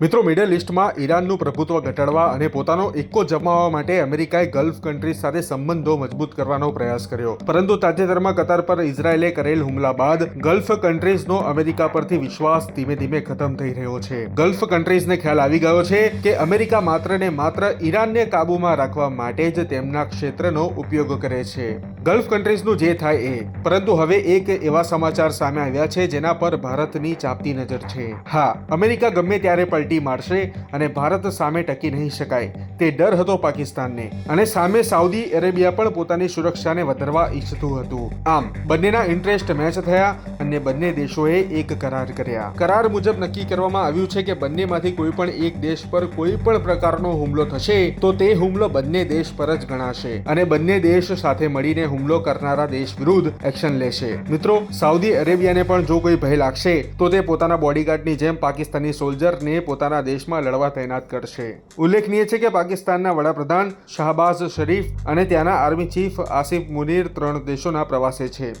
મિત્રો મિડલ ઇસ્ટમાં ઈરાનનું પ્રભુત્વ ઘટાડવા અને પોતાનો એક્કો જમાવવા માટે અમેરિકાએ ગલ્ફ કન્ટ્રીઝ સાથે સંબંધો મજબૂત કરવાનો પ્રયાસ કર્યો. પરંતુ તાજેતરમાં કતાર પર ઇઝરાયેલે કરેલ હુમલા બાદ ગલ્ફ કન્ટ્રીઝનો અમેરિકા પરથી વિશ્વાસ ધીમે ધીમે ખતમ થઈ રહ્યો છે. ગલ્ફ કન્ટ્રીઝને ખ્યાલ આવી ગયો છે કે અમેરિકા માત્ર ને માત્ર ઈરાનને કાબૂમાં રાખવા માટે જ તેમના ક્ષેત્રનો ઉપયોગ કરે છે. ગલ્ફ કન્ટ્રીઝનું જે થાય એ. પરંતુ હવે એક એવા સમાચાર સામે આવ્યા છે જેના પર ભારતની ચાપતી નજર છે. હા, અમેરિકા ગમે ત્યારે પલટી મારશે અને ભારત સામે ટકી નહીં શકાય. તે ડર હતો પાકિસ્તાનને. અને સામે સાઉદી અરેબિયા પણ પોતાની સુરક્ષાને વધારવા ઈચ્છતું હતું. આમ, બંનેના ઇન્ટરેસ્ટ મેચ થયા અને બંને દેશોએ એક કરાર કર્યા. કરાર મુજબ નક્કી કરવામાં આવ્યું છે કે બંનેમાંથી કોઈ પણ એક દેશ પર કોઈ પણ પ્રકારનો હુમલો થશે, તો તે હુમલો બંને દેશ પર જ ગણાશે. અને બંને દેશ સાથે મળીને હુમલો કરનારા દેશ વિરુદ્ધ એક્શન લેશે. મિત્રો, સાઉદી અરેબિયાને પણ જો કોઈ ભય લાગશે, તો તે પોતાના બોડીગાર્ડની જેમ પાકિસ્તાની સોલ્જરને પોતાના દેશમાં લડવા તૈનાત કરશે. ઉલ્લેખનીય છે કે પાકિસ્તાનના વડાપ્રધાન શાહબાઝ શરીફ અને ત્યાંના આર્મી ચીફ આસિફ મુનીર ત્રણ દેશોના પ્રવાસે છે.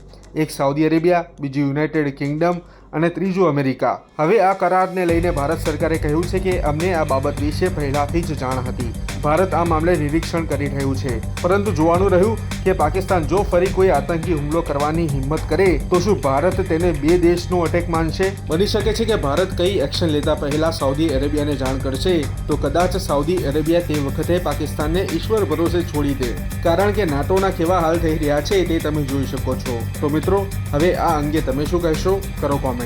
એક સાઉદી અરેબિયા, બીજું યુનાઇટેડ કિંગડમ અને ત્રીજું અમેરિકા. હવે આ કરારને લઈને ભારત સરકારે કહ્યું છે કે અમને આ બાબત વિશે પહેલાથી જ જાણ હતી. ભારત આ મામલે નિરીક્ષણ કરી રહ્યું છે. પરંતુ જોવાનું રહ્યું કે પાકિસ્તાન જો ફરી કોઈ આતંકી હુમલો કરવાની હિંમત કરે, તો શું ભારત તેને બે દેશનો અટેક માનશે? બની શકે છે કે ભારત કઈ એક્શન લેતા પહેલા સાઉદી અરેબિયાને જાણ કરશે? તો કદાચ સાઉદી અરેબિયા તે વખતે પાકિસ્તાનને ઈશ્વર ભરોસે છોડી દે. કારણ કે નાટોના કેવા હાલ થઈ રહ્યા છે તે તમે જોઈ શકો છો. તો મિત્રો, હવે આ અંગે તમે શું કહેશો? કરો કોમેન્ટ